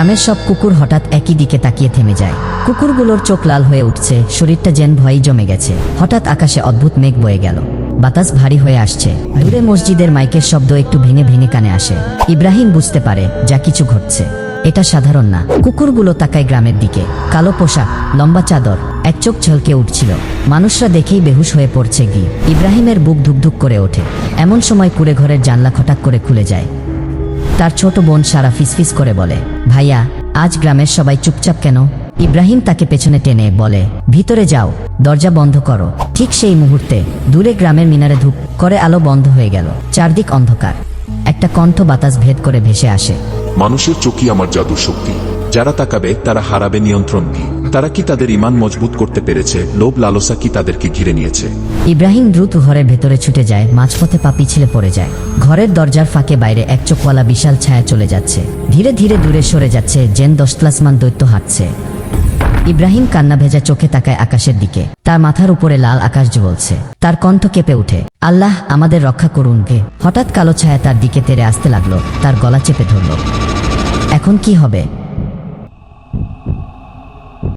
গ্রামের সব কুকুর হঠাৎ একই দিকে তাকিয়ে থেমে যায়। কুকুরগুলোর চোখ লাল হয়ে উঠছে, শরীরটা যেন ভয়ই জমে গেছে। হঠাৎ আকাশে অদ্ভুত মেঘ বয়ে গেল। বাতাস ভারী হয়ে আসছে। দূরে মসজিদের মাইকের শব্দ একটু ভেঙে ভেঙে কানে আসে। ইব্রাহিম বুঝতে পারে, যা কিছু ঘটছে। এটা সাধারণ না। কুকুরগুলো তাকায় গ্রামের দিকে। কালো পোশাক, লম্বা চাদর, এক চোখ ঝলকে উঠছিল। মানুষরা দেখেই বেহুশ হয়ে পড়ছে গি ইব্রাহিমের বুক ধুকধুক করে ওঠে। এমন সময় কুড়ে ঘরের জানলা খটাক করে খুলে যায়। তার ছোট বোন সারা ফিসফিস করে বলে, ভাইয়া, আজ গ্রামের সবাই চুপচাপ কেন? ইব্রাহিম তাকে পেছনে টেনে বলে, ভিতরে যাও, দরজা বন্ধ করো। ঠিক সেই মুহূর্তে দূরে গ্রামের মিনারে ধূপ করে আলো বন্ধ হয়ে গেল, চারদিক অন্ধকার। একটা কণ্ঠ বাতাস ভেদ করে ভেসে আসে, মানুষের চোখই আমার জাদু শক্তি। যারা তাকাবে, তারা হারাবে নিয়ন্ত্রণ কি তারা কি তাদের ইমান মজবুত করতে পেরেছে? লোভ লালসা কি তাদেরকে ঘিরে নিয়েছে? ইব্রাহিম দ্রুত ঘরের ভেতরে ছুটে যায়, মাঝপথে পা পিছলে পড়ে যায়। ঘরের দরজার ফাঁকে বাইরে এক চোখওয়ালা বিশাল ছায়া চলে যাচ্ছে। ধীরে ধীরে দূরে সরে যাচ্ছে, জেন দশতলাসমান দৈত্য হাঁটছে। ইব্রাহিম কান্না ভেজা চোখে তাকায় আকাশের দিকে। তার মাথার উপরে লাল আকাশ জ্বলছে। তার কণ্ঠ কেঁপে উঠে। আল্লাহ আমাদের রক্ষা করুন গে। হঠাৎ কালো ছায়া তার দিকে তেরে আসতে লাগল। তার গলা চেপে ধরল। এখন কি হবে?